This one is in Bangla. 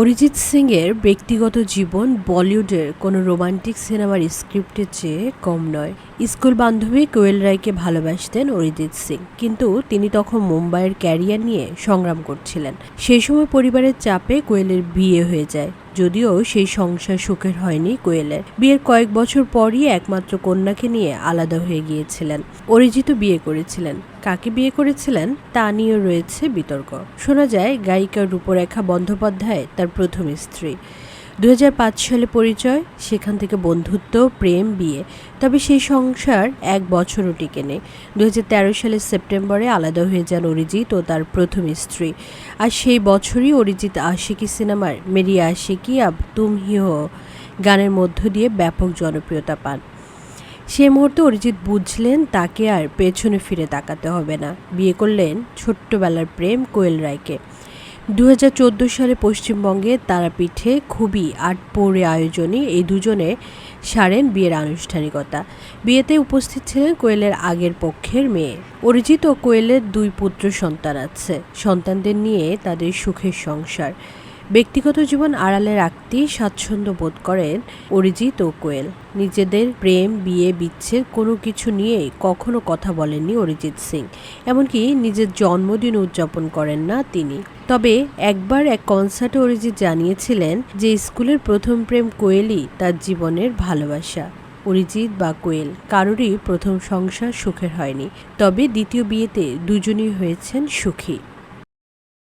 অরিজিৎ সিংয়ের ব্যক্তিগত জীবন বলিউডের কোনো রোমান্টিক সিনেমার স্ক্রিপ্টের চেয়ে কম নয়। স্কুল বান্ধবী কোয়েল রায়কে ভালোবাসতেন অরিজিৎ সিং, কিন্তু তিনি তখন মুম্বাইয়ের ক্যারিয়ার নিয়ে সংগ্রাম করছিলেন। সেই সময় পরিবারের চাপে কোয়েলের বিয়ে হয়ে যায়। যদিও সেই সংসার সুখের হয়নি কোয়েলের। বিয়ের কয়েক বছর পরই একমাত্র কন্যাকে নিয়ে আলাদা হয়ে গিয়েছিলেন। অরিজিত বিয়ে করেছিলেন। কাকে বিয়ে করেছিলেন তা নিয়েও রয়েছে বিতর্ক। শোনা যায়, গায়িকা রূপরেখা বন্দ্যোপাধ্যায় তার প্রথম স্ত্রী। দু হাজার পাঁচ সালে পরিচয়, সেখান থেকে বন্ধুত্ব, প্রেম, বিয়ে। তবে সেই সংসার এক বছরও টিকে নেই। দু সালের সেপ্টেম্বরে আলাদা হয়ে যান অরিজিৎ ও তার প্রথম স্ত্রী। আর সেই বছরই অরিজিৎ আশিকি সিনেমার মেরি আশিকি আব তুম হি হো গানের মধ্য দিয়ে ব্যাপক জনপ্রিয়তা পান। সে মুহূর্তে অরিজিৎ বুঝলেন তাকে আর পেছনে ফিরে তাকাতে হবে না। বিয়ে করলেন ছোট্টবেলার প্রেম কোয়েল রায়কে। দু হাজার চোদ্দ সালে পশ্চিমবঙ্গে তারাপীঠে খুবই আটপৌরে আয়োজনে এই দুজনে সারেন বিয়ের আনুষ্ঠানিকতা। বিয়েতে উপস্থিত ছিলেন কোয়েলের আগের পক্ষের মেয়ে। অরিজিৎ ও কোয়েলের দুই পুত্র সন্তান আছে। সন্তানদের নিয়ে তাদের সুখের সংসার। ব্যক্তিগত জীবন আড়ালে রাখতেই স্বাচ্ছন্দ্য বোধ করেন অরিজিৎ ও কোয়েল। নিজেদের প্রেম, বিয়ে, বিচ্ছেদ কোনো কিছু নিয়ে কখনো কথা বলেননি অরিজিৎ সিং। এমনকি নিজের জন্মদিন উদযাপন করেন না তিনি। তবে একবার এক কনসার্টে অরিজিৎ জানিয়েছিলেন যে স্কুলের প্রথম প্রেম কোয়েলই তার জীবনের ভালোবাসা। অরিজিৎ বা কোয়েল কারোরই প্রথম সংসার সুখের হয়নি, তবে দ্বিতীয় বিয়েতে দুজনই হয়েছেন সুখী।